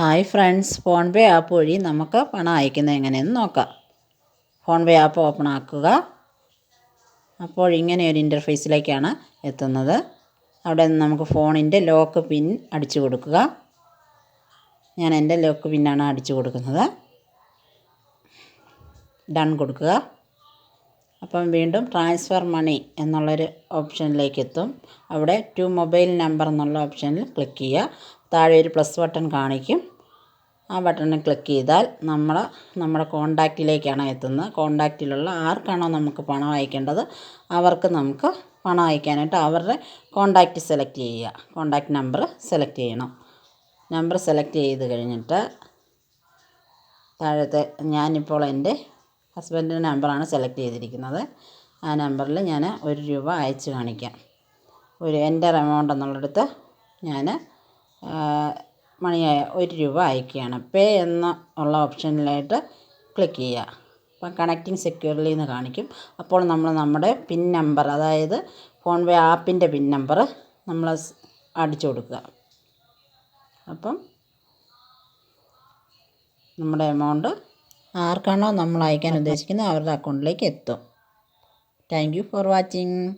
Hi friends phone പേ app വഴി നമുക്ക് പണം അയക്കുന്നത് എങ്ങനെയെന്ന് നോക്കാം. ഫോൺ പേ ആപ്പ് ഓപ്പൺ ആക്കുക. അപ്പോൾ ഇങ്ങനെ ഒരു ഇന്റർഫേസിലേക്കാണ് എത്തുന്നത്. അവിടെ നിന്ന് നമുക്ക് ഫോണിന്റെ ലോക്ക് പിൻ അടിച്ചു കൊടുക്കുക. ഞാൻ എന്റെ ലോക്ക് പിന്നാണ് അടിച്ചു കൊടുക്കുന്നത്. ഡൺ കൊടുക്കുക. അപ്പം വീണ്ടും ട്രാൻസ്ഫർ മണി എന്നുള്ളൊരു ഓപ്ഷനിലേക്ക് എത്തും. അവിടെ ടു മൊബൈൽ നമ്പർ എന്നുള്ള ഓപ്ഷനിൽ ക്ലിക്ക് ചെയ്യുക. താഴെ ഒരു പ്ലസ് ബട്ടൺ കാണിക്കും. ആ ബട്ടണിൽ ക്ലിക്ക് ചെയ്താൽ നമ്മൾ നമ്മുടെ കോണ്ടാക്റ്റിലേക്കാണ് എത്തുന്നത്. കോണ്ടാക്റ്റിലുള്ള ആർക്കാണോ നമുക്ക് പണം അയക്കേണ്ടത് അവർക്ക് നമുക്ക് പണം അയക്കാനായിട്ട് അവരുടെ കോണ്ടാക്റ്റ് സെലക്ട് ചെയ്യുക. കോണ്ടാക്റ്റ് നമ്പർ സെലക്ട് ചെയ്യണം. നമ്പർ സെലക്ട് ചെയ്ത് കഴിഞ്ഞിട്ട് താഴത്തെ ഞാനിപ്പോൾ എന്റെ ഹസ്ബൻഡിന്റെ നമ്പറാണ് സെലക്ട് ചെയ്തിരിക്കുന്നത്. ആ നമ്പറിൽ ഞാൻ ഒരു രൂപ അയച്ച് കാണിക്കാം. ഒരു എന്റർ എമൗണ്ട് എന്നുള്ളിടത്ത് ഞാൻ മണിയായ ഒരു രൂപ അയക്കുകയാണ്. പേ എന്ന ഉള്ള ഓപ്ഷനിലായിട്ട് ക്ലിക്ക് ചെയ്യുക. അപ്പം കണക്റ്റിംഗ് സെക്യൂർലി എന്ന് കാണിക്കും. അപ്പോൾ നമ്മൾ നമ്മുടെ പിൻ നമ്പർ അതായത് ഫോൺ പേ ആപ്പിന്റെ പിൻ നമ്പർ നമ്മൾ അടിച്ചു കൊടുക്കുക. അപ്പം നമ്മുടെ എമൗണ്ട് ആർക്കാണോ നമ്മൾ അയക്കാൻ ഉദ്ദേശിക്കുന്നത് അവരുടെ അക്കൗണ്ടിലേക്ക് എത്തും. Thank you for watching